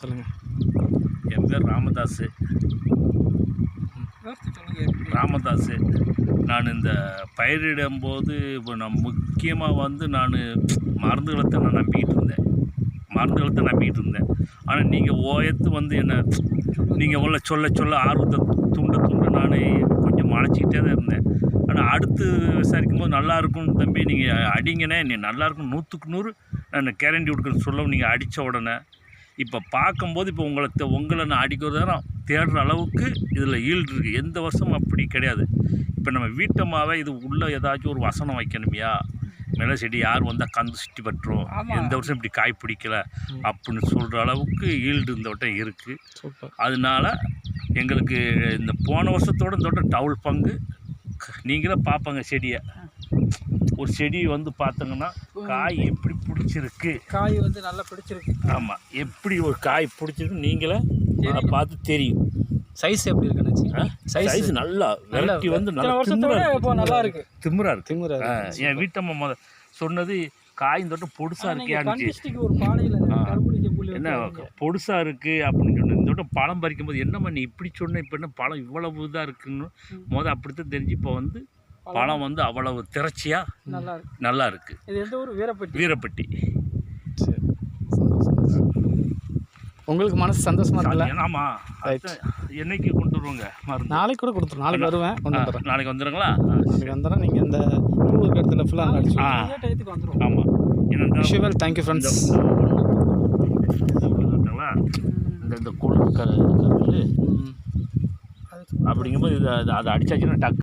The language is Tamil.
சொல்லுங்கள் என் பேர் ராமதாஸ் ராமதாஸ் நான் இந்த பயிரிடும்போது இப்போ நான் முக்கியமாக வந்து நான் மருந்துகளை தான் நான் நம்பிக்கிட்டு இருந்தேன். மருந்துகளை தான் நம்பிக்கிட்டு இருந்தேன். ஆனால் நீங்கள் ஓயத்து வந்து என்ன நீங்கள் உள்ள சொல்ல சொல்ல ஆர்வத்தை துண்ட துண்ட நான் கொஞ்சம் மலைச்சிக்கிட்டே தான் இருந்தேன். ஆனால் அடுத்து விசாரிக்கும் போது நல்லா இருக்கும் தம்பி நீங்கள் அடிங்கனே நீ நல்லா இருக்கும் நூற்றுக்கு நூறு நான் கேரண்டி கொடுக்குறேன்னு சொல்ல நீங்கள் அடித்த உடனே இப்போ பார்க்கும்போது இப்போ உங்களை உங்களை நான் அடிக்கிறது நேரம் தேடுற அளவுக்கு இதில் ஈல்டு இருக்குது எந்த வருஷமும் அப்படி கிடையாது. இப்போ நம்ம வீட்டம்மாவே இது உள்ளே ஏதாச்சும் ஒரு வசனம் வைக்கணுமையா? மிளகு செடி யார் வந்தால் கந்து சுற்றி பட்டுரும். எந்த வருஷம் இப்படி காய் பிடிக்கல? அப்படின்னு சொல்கிற அளவுக்கு ஈல்டு இந்த வட்டம் இருக்குது அதனால எங்களுக்கு இந்த போன வருஷத்தோட இந்த வட்டம் டவுல் பங்கு. நீங்களே பார்ப்பாங்க செடியை. ஒரு செடி வந்து பார்த்தீங்கன்னா காய் எப்படி பிடிச்சிருக்கு? காய் வந்து நல்லா பிடிச்சிருக்கு. ஆமாம் எப்படி ஒரு காய் பிடிச்சிருக்கு நீங்களே பார்த்து தெரியும். சைஸ் எப்படி இருக்குன்னு சைஸ் சைஸ் நல்லா வெரைட்டி வந்து நல்லா நல்லா இருக்கு. திமிரா இருக்கு. திமுற என் வீட்டம்மா முத சொன்னது காய் இந்த வட்டம் பொடுசா நீங்க இருக்கே கண்டிஸ்டிக்கு ஒரு பானையில ஆ. கரும்புளிக்க புள்ளி என்ன பொடுசா இருக்கு அப்படின்னு சொன்ன இந்த வட்டம் பழம் பறிக்கும் போது என்னம்மா நீ இப்படி சொன்ன இப்போ என்ன பழம் இவ்வளவு இதாக இருக்குன்னு ம். முத அப்படித்தான் தெரிஞ்சு இப்போ வந்து பழம். வந்து அவ்வளவு திரட்சியா நல்லா இருக்கு. நல்லா இருக்கு. இது எந்த ஊர்? வீரப்பட்டி. வீரப்பட்டி. சரி. உங்களுக்கு மனசு சந்தோஷமா இருக்குல்ல? ஆமா. Right. அதான் என்னைக்கு கொண்டு வருவாங்க? மருந்து. நாளைக்கு கூட கொடுத்துரும். நாளைக்கு வருவேன். கொண்டு வந்துடுறேன். நாளைக்கு வந்துடுங்களா நாளைக்கு வந்துடுறேன். நீங்கள் இந்த பூ இடத்துல ஃபுல்லாக அடிச்சு டயத்துக்கு வந்துரும் ஆமா. என்னென்ன விஷுவல் தேங்க்யூ ஃப்ரெண்ட்ஸ் இந்த இந்த குழு கல் கல் அது அப்படிங்கும்போது இதை அதை அடிச்சாச்சுன்னா டக்கு.